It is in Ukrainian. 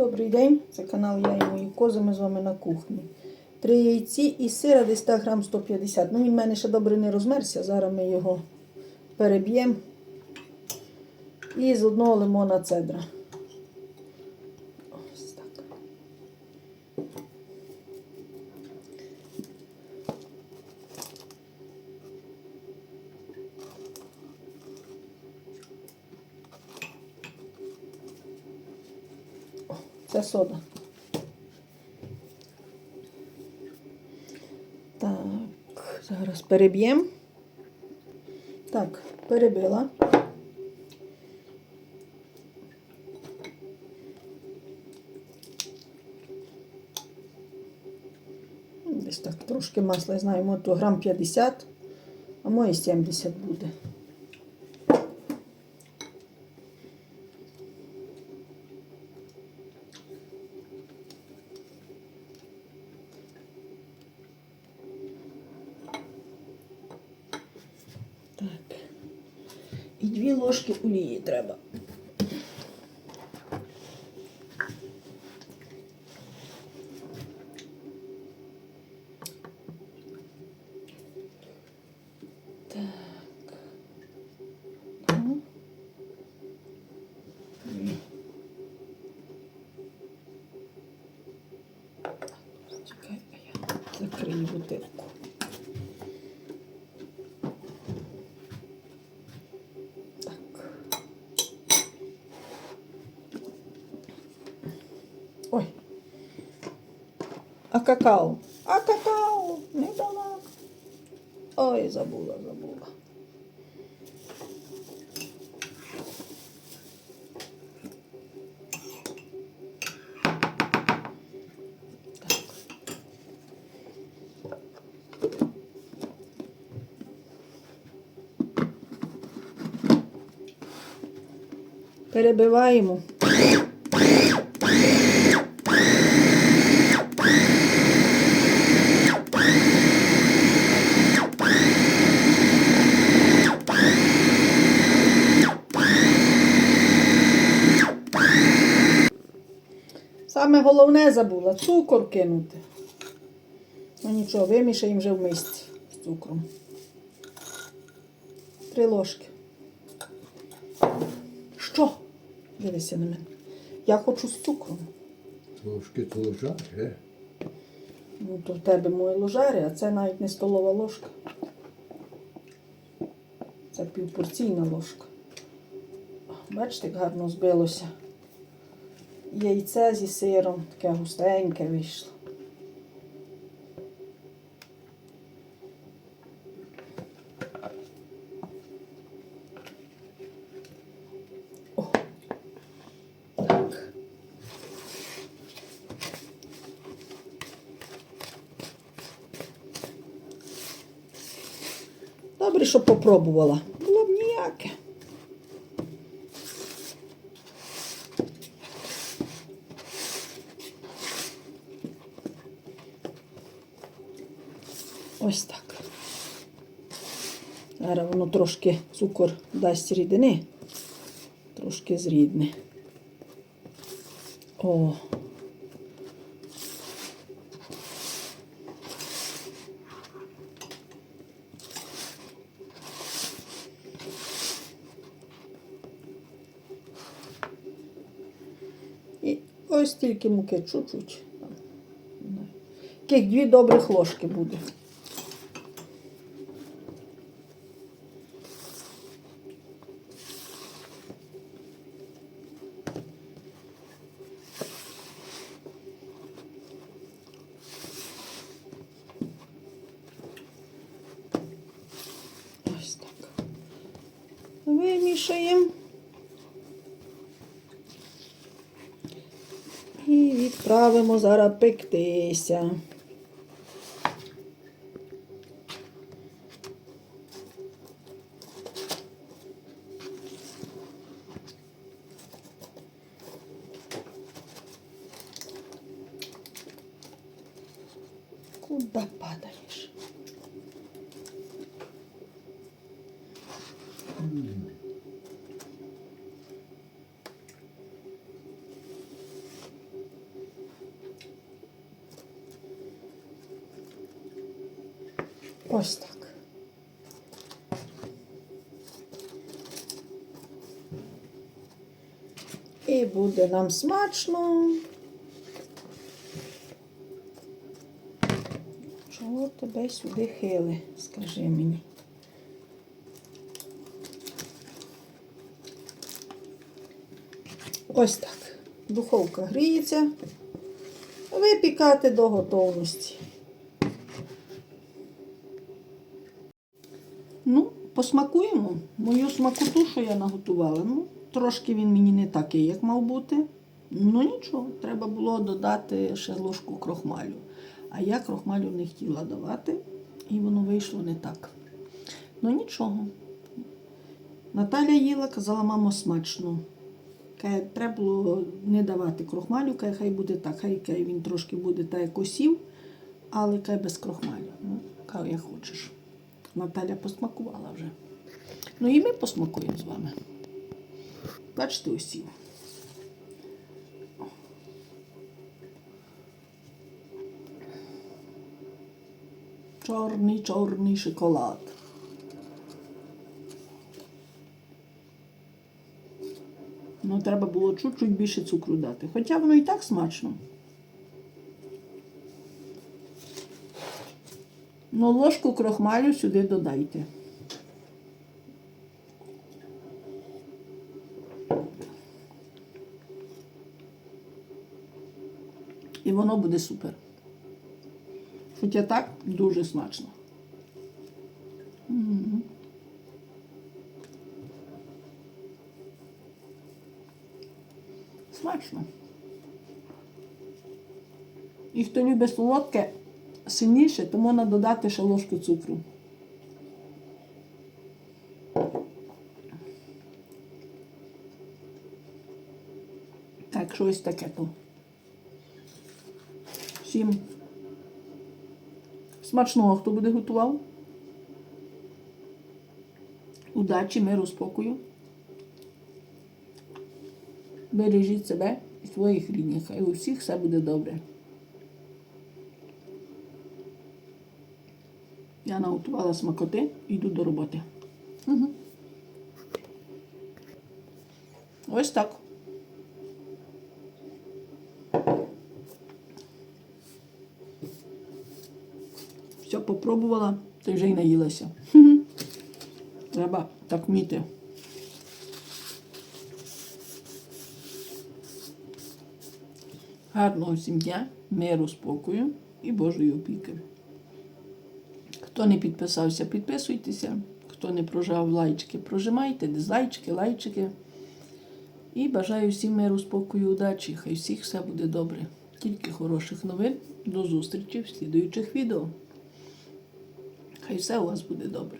Добрий день, це канал Я і мої кози, ми з вами на кухні. Три яйці і сира десь так грам 150. Ну він в мене ще добре не розмерся. Зараз ми його переб'ємо. І з одного лимона цедра. Ось так. О, сода. Так, зараз переб'ємо. Так, перебила. Десь так трошки масла, я знаю, то грам 50, а моє 70 буде. Дві ложки олії треба. Ну. Чекай, я закрию бутилку. Какао? А какао? Не дала. Ой, забула, забула. Перебиваємо. Саме головне забула цукор кинути. Ну нічого, вимішаємо вже в мисці з цукром. Три ложки. Що? Дивися на мене. Я хочу з цукром. Трошки то жаре. Ну, то в тебе мої ложари, а це навіть не столова ложка. Це півпорційна ложка. Бачите, як гарно збилося. Яйце зі сиром, таке густеньке вийшло. Добре, що попробувала. Було б ніяке. Ось так. Зараз воно трошки цукор дасть рідини, трошки зрідне. О. І ось тільки муки чуть-чуть. Таких дві добрих ложки буде. Ось так. Вимішаємо. І відправимо зараз пектися. Куда падаєш? Ось так. І буде нам смачно. Чого тебе сюди хили, скажи мені. Ось так. Духовка гріється. Випікати до готовності. Ну, посмакуємо. Мою смакоту, що я наготувала. Ну, трошки він мені не такий, як мав бути. Ну нічого, треба було додати ще ложку крохмалю. А я крохмалю не хотіла давати, і воно вийшло не так. Ну нічого. Наталя їла, казала, мамо, смачно. Каже, треба було не давати крохмалю, каже, хай буде так, хай каже, він трошки буде так як осів, але каже, без крохмалю. Ну, каже, як хочеш. Наталя посмакувала вже. Ну і ми посмакуємо з вами. Бачите, осів. Чорний, чорний шоколад. Ну, треба було чуть-чуть більше цукру дати. Хоча воно і так смачно. Ну, ложку крохмалю сюди додайте. І воно буде супер. Хоча так дуже смачно. Смачно. І хто любить солодке сильніше, то можна додати ще ложку цукру. Так, щось таке то. Всім смачного, хто буде готував. Удачі, миру, спокою. Бережіть себе і своїх рідних. Хай у всіх все буде добре. Я наготувала смакоти і йду до роботи. Угу. Ось так. Все попробувала, та вже й наїлася. Треба так вміти. Гарного всім дня, миру, спокою і Божої опіки. Хто не підписався, підписуйтеся. Хто не прожав лайчики, прожимайте, дизлайчики, лайчики. І бажаю всім миру, спокою, удачі. Хай всіх все буде добре. Тільки хороших новин. До зустрічі в слідуючих відео. Хай все у вас буде добре.